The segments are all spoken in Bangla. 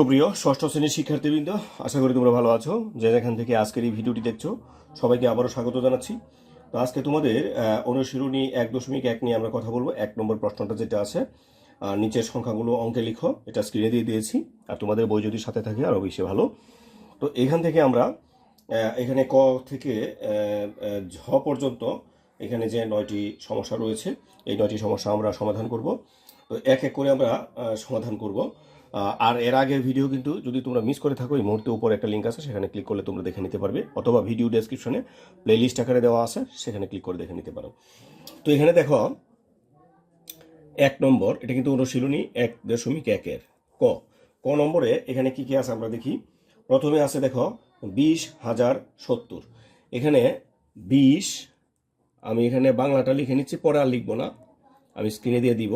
সুপ্রিয় ষষ্ঠ শ্রেণির শিক্ষার্থীবৃন্দ, আশা করি তোমরা ভালো আছো। যে যেখান থেকে আজকের এই ভিডিওটি দেখছ, সবাইকে আবারও স্বাগত জানাচ্ছি। তো আজকে তোমাদের অনুশীলনী এক দশমিক এক নিয়ে আমরা কথা বলব। এক নম্বর প্রশ্নটা যেটা আছে আর নিচের সংখ্যাগুলো অঙ্কে লিখো, এটা স্ক্রিনে দিয়ে দিয়েছি, আর তোমাদের বই যদি সাথে থাকে, আরও বেশি ভালো। তো এখান থেকে আমরা এখানে ক থেকে ঝ পর্যন্ত এখানে যে নয়টি সমস্যা রয়েছে, এই নয়টি সমস্যা আমরা সমাধান করব। তো এক এক করে আমরা সমাধান করব। আর এর আগের ভিডিও কিন্তু যদি তোমরা মিস করে থাকো, এই মুহূর্তে উপরে একটা লিঙ্ক আছে, সেখানে ক্লিক করলে তোমরা দেখে নিতে পারবে, অথবা ভিডিও ডেসক্রিপশনে প্লেলিস্ট আকারে দেওয়া আছে, সেখানে ক্লিক করে দেখে নিতে পারো। তো এখানে দেখো, এক নম্বর, এটা কিন্তু অনুশীলনী এক দশমিক একের, ক। ক নম্বরে এখানে কি কি আছে আমরা দেখি। প্রথমে আছে দেখো, বিশ হাজার সত্তর। এখানে বিশ, আমি এখানে বাংলাটা লিখে নিচ্ছি, পরে আর লিখব না, আমি স্ক্রিনে দিয়ে দিব,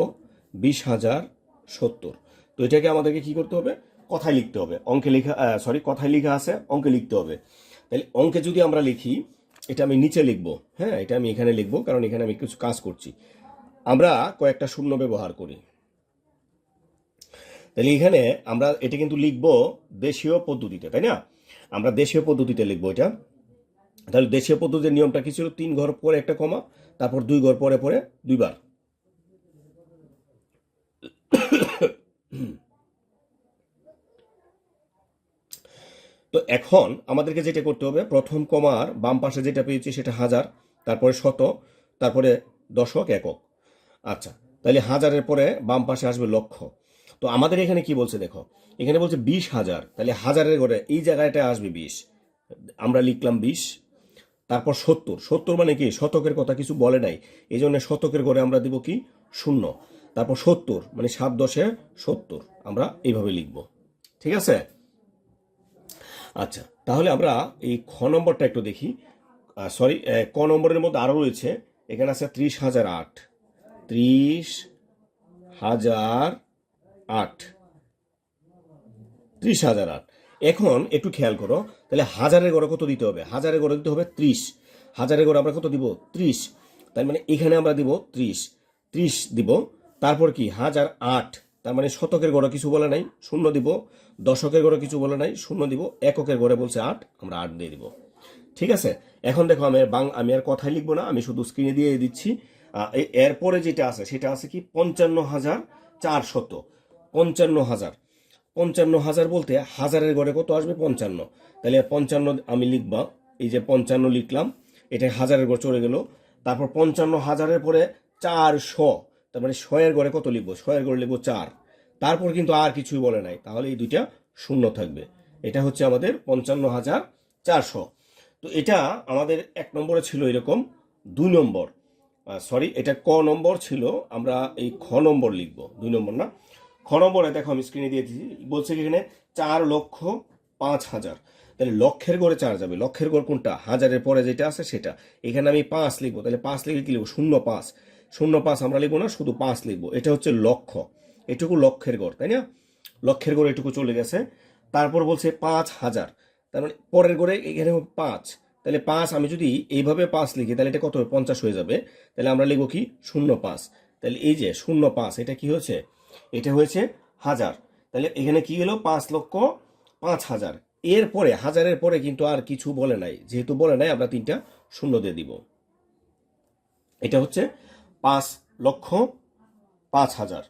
বিশ হাজার সত্তর। তো এটাকে আমাদেরকে কি করতে হবে? কথায় লিখতে হবে। অঙ্কে লেখা সরি কথায় লেখা আছে, অঙ্কে লিখতে হবে। তাহলে অঙ্কে যদি আমরা লিখি, এটা আমি নিচে লিখব হ্যাঁ? এটা আমি এখানে লিখব, কারণ এখানে আমি কিছু কাজ করছি। আমরা কয়েকটা শূন্য ব্যবহার করি। তাহলে এখানে আমরা এটা কিন্তু লিখব দেশীয় পদ্ধতিতে, তাই না? আমরা দেশীয় পদ্ধতিতে লিখব এটা। তাহলে দেশীয় পদ্ধতির নিয়মটা কি ছিল? তিন ঘর পরে একটা কমা, তারপর দুই ঘর পরে পরে দুইবার। তো এখন আমাদেরকে যেটা করতে হবে, প্রথম কমার বাম পাশে যেটা পেয়েছি সেটা হাজার, তারপরে শত, তারপরে দশক, একক। আচ্ছা তাহলে হাজারের পরে বাম পাশে আসবে লক্ষ। তো আমাদের এখানে কি বলছে দেখো, এখানে বলছে বিশ হাজার, তাহলে হাজারের ঘরে এই জায়গাটা আসবে বিশ। আমরা লিখলাম বিশ, তারপর সত্তর। সত্তর মানে কি? শতকের কথা কিছু বলে নাই। এই জন্য শতকের ঘরে আমরা দিব কি? শূন্য। তারপর সত্তর মানে সাত দশে সত্তর আমরা এইভাবে লিখব। ঠিক আছে? আচ্ছা তাহলে আমরা এই খ নম্বরটা একটু দেখি। সরি ক নম্বরের মধ্যে আরও রয়েছে। এখানে আছে ত্রিশ হাজার আট। ত্রিশ হাজার আট। ত্রিশ হাজার আট। এখন একটু খেয়াল করো, তাহলে হাজারের গড়ে কত দিতে হবে? হাজারের গড়ে দিতে হবে ত্রিশ। হাজারের গড়ে আমরা কত দিব? ত্রিশ। তার মানে এখানে আমরা দিব ত্রিশ। ত্রিশ দিব। তারপর কি? হাজার আট। তার মানে শতকের গড়ে কিছু বলে নাই, শূন্য দিব। দশকের গড়ে কিছু বলে নাই, শূন্য দিব। এককের গড়ে বলছে আট, আমরা আট দিয়ে দিব। ঠিক আছে? এখন দেখো, আমি বাং আমি আর কথাই লিখব না, আমি শুধু স্ক্রিনে দিয়ে দিচ্ছি। এরপরে যেটা আছে, সেটা আছে কি? পঞ্চান্ন হাজার চারশত। পঞ্চান্ন হাজার। পঞ্চান্ন হাজার বলতে হাজারের গড়ে কত আসবে? পঞ্চান্ন। তাহলে পঞ্চান্ন আমি লিখবা। এই যে পঞ্চান্ন লিখলাম এটা হাজারের ঘর চলে গেল। তারপর পঞ্চান্ন হাজারের পরে চারশো। তার মানে শয়ের গড়ে কত লিখব? শয়ের গড়ে লিখব চার। তারপর কিন্তু আর কিছুই বলে নাই। তাহলে এই দুইটা শূন্য থাকবে। এটা হচ্ছে আমাদের পঞ্চান্ন হাজার চারশো। তো এটা আমাদের এক নম্বরে ছিল এরকম দুই নম্বর। সরি এটা ক নম্বর ছিল, আমরা এই খ নম্বর লিখব। দুই নম্বর না? খ নম্বরে দেখো আমি স্ক্রিনে দিয়ে দিচ্ছি বলছে এখানে? চার লক্ষ পাঁচ হাজার। তাহলে লক্ষের গড়ে চার যাবে। লক্ষের গড় কোনটা? হাজারের পরে যেটা আছে সেটা। এখানে আমি পাঁচ লিখব। তাহলে পাঁচ লিখে কি লিখব? শূন্য পাঁচ। শূন্য পাঁচ আমরা লিখব না, শুধু পাঁচ লিখব। এটা হচ্ছে লক্ষ এটুকু লক্ষের গড়, তাই না? লক্ষের গড় এটুকু চলে গেছে। তারপর বলছে পাঁচ হাজার। তার মানে পরের গড়ে এখানে পাঁচ। তাহলে পাঁচ আমি যদি এইভাবে পাঁচ লিখি, তাহলে এটা কত হবে? পঞ্চাশ হয়ে যাবে। তাহলে আমরা লিখব কি? শূন্য পাঁচ। তাহলে এই যে শূন্য পাঁচ, এটা কি হয়েছে? এটা হয়েছে হাজার। তাহলে এখানে কি হলো? পাঁচ লক্ষ পাঁচ হাজার। এরপরে, হাজারের পরে কিন্তু আর কিছু বলে নাই। যেহেতু বলে নাই, আমরা তিনটা শূন্য দিয়ে দিব। এটা হচ্ছে পাঁচ লক্ষ পাঁচ হাজার।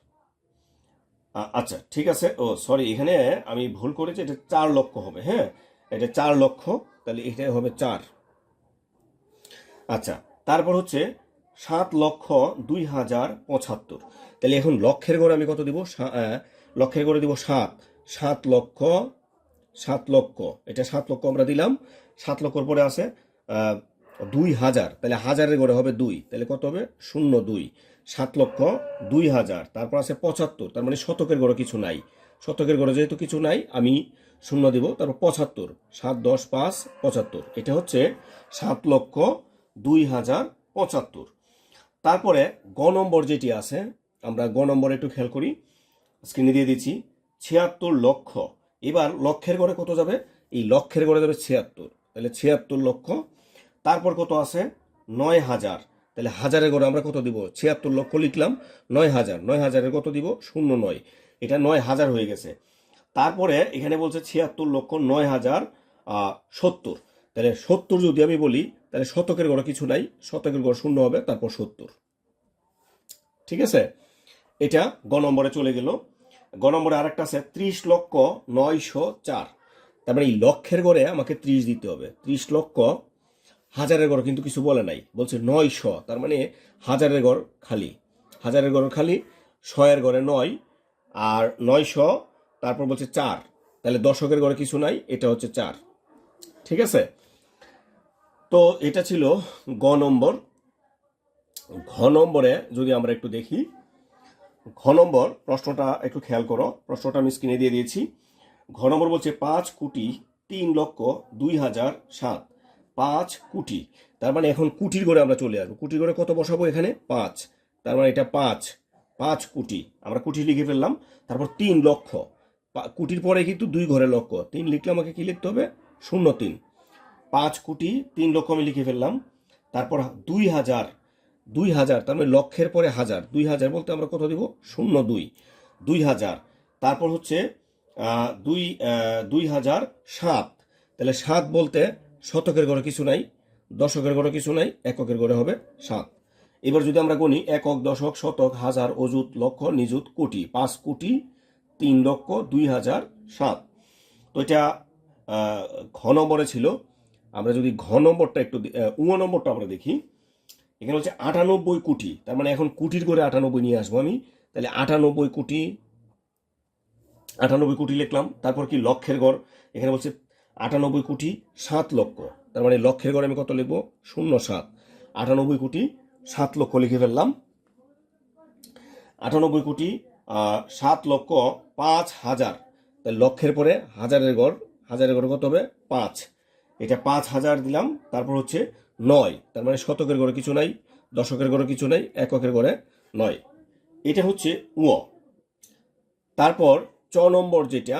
আচ্ছা ঠিক আছে। ও সরি এখানে আমি ভুল করেছি, এটা চার লক্ষ হবে হ্যাঁ? এটা চার লক্ষ, তাহলে এটা হবে চার। আচ্ছা তারপর হচ্ছে সাত লক্ষ দুই হাজার পঁচাত্তর। তাহলে এখন লক্ষের গড়ে আমি কত দিব? লক্ষের গড়ে দিব সাত। সাত লক্ষ সাত লক্ষ, এটা সাত লক্ষ আমরা দিলাম। সাত লক্ষর পরে আছে দুই হাজার, তাহলে হাজারের গড়ে হবে দুই, তাহলে কত হবে? শূন্য দুই, সাত লক্ষ দুই হাজার, তারপর আছে পঁচাত্তর, তার মানে শতকের গড়ে কিছু নাই। শতকের গড়ে যেহেতু কিছু নাই, আমি শূন্য দিব, তারপর পঁচাত্তর, সাত, দশ, পাঁচ, পঁচাত্তর, এটা হচ্ছে সাত লক্ষ দুই হাজার পঁচাত্তর। তারপরে গ নম্বর যেটি আছে, আমরা গ নম্বর একটু খেয়াল করি স্ক্রিনে দিয়ে দিচ্ছি, ছিয়াত্তর লক্ষ, এবার লক্ষের গড়ে কত যাবে? এই লক্ষের গড়ে যাবে ছিয়াত্তর, তাহলে ছিয়াত্তর লক্ষ তারপর কত আছে? নয় হাজার। তাহলে হাজারের গড়ে আমরা কত দিব? ছিয়াত্তর লক্ষ লিখলাম, নয় হাজার। নয় হাজারের কত দিব? শূন্য নয়। এটা নয় হাজার হয়ে গেছে। তারপরে এখানে বলছে ছিয়াত্তর লক্ষ নয় হাজার সত্তর। তাহলে সত্তর যদি আমি বলি, তাহলে শতকের গড়ে কিছু নাই। শতকের গড় শূন্য হবে, তারপর সত্তর। ঠিক আছে? এটা গ নম্বরে চলে গেল। গ নম্বরে আরেকটা আছে, ত্রিশ লক্ষ নয়শো চার। তার মানে এই লক্ষের গড়ে আমাকে ত্রিশ দিতে হবে। ত্রিশ লক্ষ হাজারের গড় কিন্তু কিছু বলে নাই। বলছে নয়শো, তার মানে হাজারের গড় খালি। হাজারের গড় খালি, শয়ের গড়ে নয়, আর নয়শো, তারপর বলছে চার। তাহলে দশকের গড়ে কিছু নাই, এটা হচ্ছে চার। ঠিক আছে? তো এটা ছিল গ নম্বর। ঘ নম্বরে যদি আমরা একটু দেখি, ঘ নম্বর, প্রশ্নটা একটু খেয়াল করো। প্রশ্নটা আমি স্ক্রিনে দিয়ে দিয়েছি। ঘ নম্বর বলছে পাঁচ কোটি তিন লক্ষ দুই হাজার সাত। পাঁচ কোটি। তার মানে এখন কুটির ঘরে আমরা চলে আসব। কুটির ঘরে কত বসাবো এখানে? পাঁচ। তার মানে এটা পাঁচ। পাঁচ কোটি। আমরা কুটি লিখে ফেললাম। তারপর তিন লক্ষ। কুটির পরে কিন্তু দুই ঘরে লক্ষ। তিন লিখলে আমাকে কি লিখতে হবে? শূন্য তিন। পাঁচ কোটি, তিন লক্ষ আমি লিখে ফেললাম। তারপর দুই হাজার। দুই হাজার, তার মানে লক্ষের পরে হাজার। দুই হাজার বলতে আমরা কত দিব? শূন্য দুই। দুই হাজার। তারপর হচ্ছে দুই দুই হাজার সাত। তাহলে সাত বলতে শতকের ঘরে কিছু নাই, দশকের ঘরে কিছু নাই, এককের ঘরে হবে সাত। এবার যদি আমরা গণি একক, দশক, শতক, হাজার, অযুত, লক্ষ, নিযুত, কোটি, পাঁচ কোটি, তিন লক্ষ, দুই হাজার, সাত। তো এটা ঘ নম্বরে ছিল। আমরা যদি ঘ নম্বরটা একটু উম নম্বরটা আমরা দেখি, এখানে হচ্ছে আটানব্বই কোটি। তার মানে এখন কোটির করে আটানব্বই নিয়ে আসব আমি। তাহলে আটানব্বই কোটি আটানব্বই কোটি লিখলাম, তারপর কি লক্ষের গড়? এখানে বলছে আটানব্বই কোটি সাত লক্ষ। তার মানে লক্ষের গড়ে আমি কত লিখব? শূন্য সাত। আটানব্বই কোটি সাত লক্ষ লিখে ফেললাম। আটানব্বই কোটি সাত লক্ষ পাঁচ হাজার। তাহলে লক্ষের পরে হাজারের গড় হাজারের গড় কত হবে? পাঁচ। এটা পাঁচ হাজার দিলাম, তারপর হচ্ছে নয়। তার মানে শতকের গড়ে কিছু নাই, দশকের গড়ে কিছু নাই, এককের গড়ে নয়। এটা হচ্ছে উ। তারপর চ নম্বর যেটা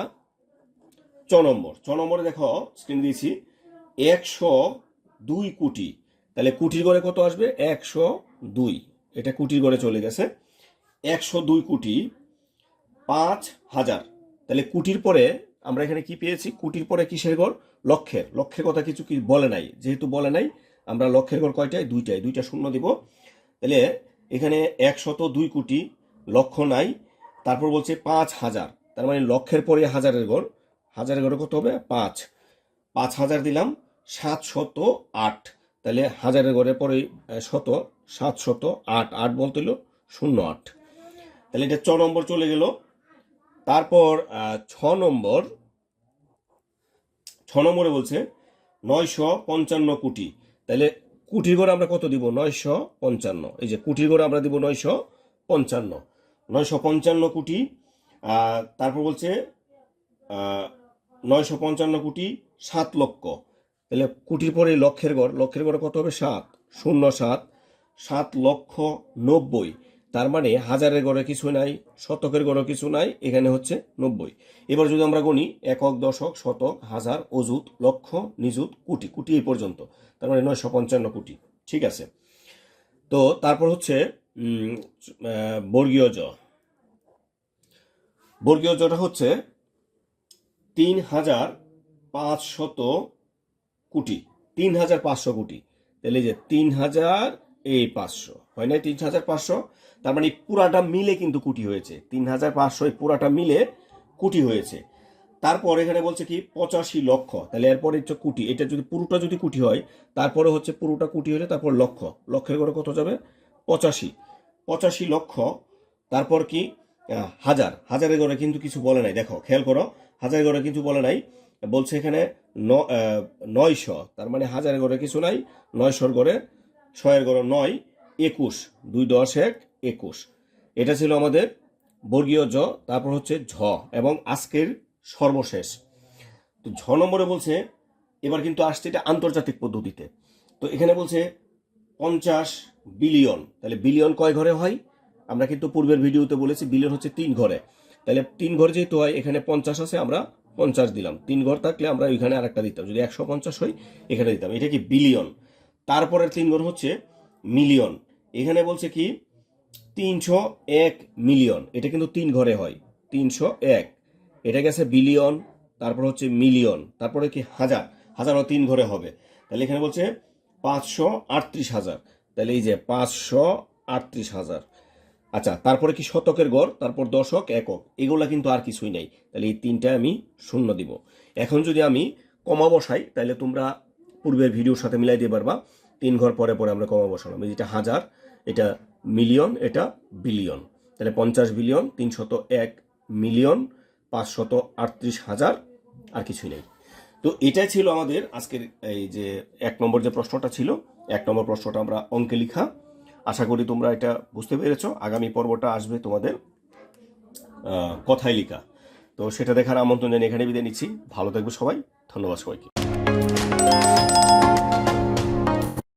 চ নম্বর চ নম্বরে দেখো স্ক্রিন দিয়েছি, একশো দুই কোটি। তাহলে কুটির গড়ে কত আসবে? একশো দুই। এটা কুটির গড়ে চলে গেছে। একশো দুই কোটি পাঁচ হাজার। তাহলে কুটির পরে আমরা এখানে কি পেয়েছি? কুটির পরে কিসের গড়? লক্ষের লক্ষের কথা কিছু কি বলে নাই। যেহেতু বলে নাই, আমরা লক্ষের গড় কয়টায়? দুইটায়। দুইটা শূন্য দিব। তাহলে এখানে একশত দুই কোটি লক্ষ নাই। তারপর বলছে পাঁচ হাজার। তার মানে লক্ষের পরে হাজারের গড়। হাজারের গড়ে কত হবে? পাঁচ। পাঁচ হাজার দিলাম সাতশত আট। তাহলে হাজারের গড়ে পরে শত সাতশত আট। আট বলতে হলো শূন্য আট। তাহলে এটা ছ নম্বর চলে গেল। তারপর ছ নম্বর, ছ নম্বরে বলছে নয়শো পঞ্চান্ন কোটি। তাহলে কুটির গড়ে আমরা কত দিব? নয়শো পঞ্চান্ন। এই যে কুটির গড়ে আমরা দিব নয়শো পঞ্চান্ন। নয়শো পঞ্চান্ন কোটি তারপর বলছে নয়শো পঞ্চান্ন কোটি সাত লক্ষ। তাহলে কোটির পরে লক্ষের গড়, লক্ষের গড়ে কত হবে? সাত। শূন্য সাত। সাত লক্ষ নব্বই। তার মানে হাজারের গড়ে কিছু নাই, শতকের গড়ে কিছু নাই, এখানে হচ্ছে নব্বই। এবার যদি আমরা গণি, একক, দশক, শতক, হাজার, অযুত, লক্ষ, নিযুত, কোটি। কোটি এই পর্যন্ত। তার মানে নয়শো পঞ্চান্ন কোটি। ঠিক আছে? তো তারপর হচ্ছে বর্গীয় জ। বর্গীয় জটা হচ্ছে তিন হাজার পাঁচশত কোটি। তিন হাজার পাঁচশো কোটি। তাহলে যে তিন হাজার এই পাঁচশো। হয় না তিন হাজার পাঁচশো? তার মানে পুরাটা মিলে কিন্তু কোটি হয়েছে। তিন হাজার পাঁচশো এই পুরাটা মিলে কোটি হয়েছে। তারপর এখানে বলছে কি, পঁচাশি লক্ষ। তাহলে এরপরে হচ্ছে কোটি। এটা যদি পুরোটা যদি কোটি হয়, তারপরে হচ্ছে পুরোটা কোটি হলে তারপর লক্ষ। লক্ষের করে কত যাবে? পঁচাশি। পঁচাশি লক্ষ। তারপর কি? হাজার। হাজারের গড়ে কিন্তু কিছু বলে নাই। দেখো, খেয়াল করো। হাজারের গড়ে কিছু বলে নাই। বলছে এখানে নয়শো। তার মানে হাজার গড়ে কিছু নাই, নয়শোর গড়ে, ছয়ের গড়ে নয়, একুশ। দুই দশ এক, একুশ। এটা ছিল আমাদের বর্গীয় জ, তারপর হচ্ছে ঝ এবং আজকের সর্বশেষ। তো ঝ নম্বরে বলছে, এবার কিন্তু আসছে এটা আন্তর্জাতিক পদ্ধতিতে। তো এখানে বলছে পঞ্চাশ বিলিয়ন। তাহলে বিলিয়ন কয় ঘরে হয়? আমরা কিন্তু পূর্বের ভিডিওতে বলেছি বিলিয়ন হচ্ছে তিন ঘরে। তাহলে তিন ঘর যেহেতু হয়, এখানে পঞ্চাশ আছে, আমরা পঞ্চাশ দিলাম। তিন ঘর থাকলে আমরা ওইখানে আরেকটা দিতাম। যদি একশো পঞ্চাশ হয়, এখানে দিতাম। এটা কি বিলিয়ন? তারপরের তিন ঘর হচ্ছে মিলিয়ন। এখানে বলছে কি, তিনশো এক মিলিয়ন। এটা কিন্তু তিন ঘরে হয়। তিনশো এক। এটা গেছে বিলিয়ন, তারপর হচ্ছে মিলিয়ন। তারপরে কি হাজার? হাজারও তিন ঘরে হবে। তাহলে এখানে বলছে পাঁচশো আটত্রিশ হাজার। তাহলে এই যে পাঁচশো আটত্রিশ হাজার। আচ্ছা তারপরে কি শতকের গড়, তারপর দশক, একক? এগুলা কিন্তু আর কিছুই নাই। তাহলে এই তিনটায় আমি শূন্য দিব। এখন যদি আমি কমা বসাই, তাহলে তোমরা পূর্বের ভিডিওর সাথে মিলাই দিয়ে পারবা। তিন ঘর পরে পরে আমরা কমা বসালাম। যেটা হাজার, এটা মিলিয়ন, এটা বিলিয়ন। তাহলে পঞ্চাশ বিলিয়ন তিনশত এক মিলিয়ন পাঁচশত আটত্রিশ হাজার, আর কিছুই নেই। তো এটাই ছিল আমাদের আজকের এই যে এক নম্বর যে প্রশ্নটা ছিল, এক নম্বর প্রশ্নটা আমরা অঙ্কে লিখা। আশা করি তোমরা এটা বুঝতে পেরেছ। আগামী পর্বটা আসবে তোমাদের কথায় লিখা। তো সেটা দেখার আমন্ত্রণ জানিয়ে এখানে বিদায় নিচ্ছি। ভালো থাকবে সবাই। ধন্যবাদ সবাইকে।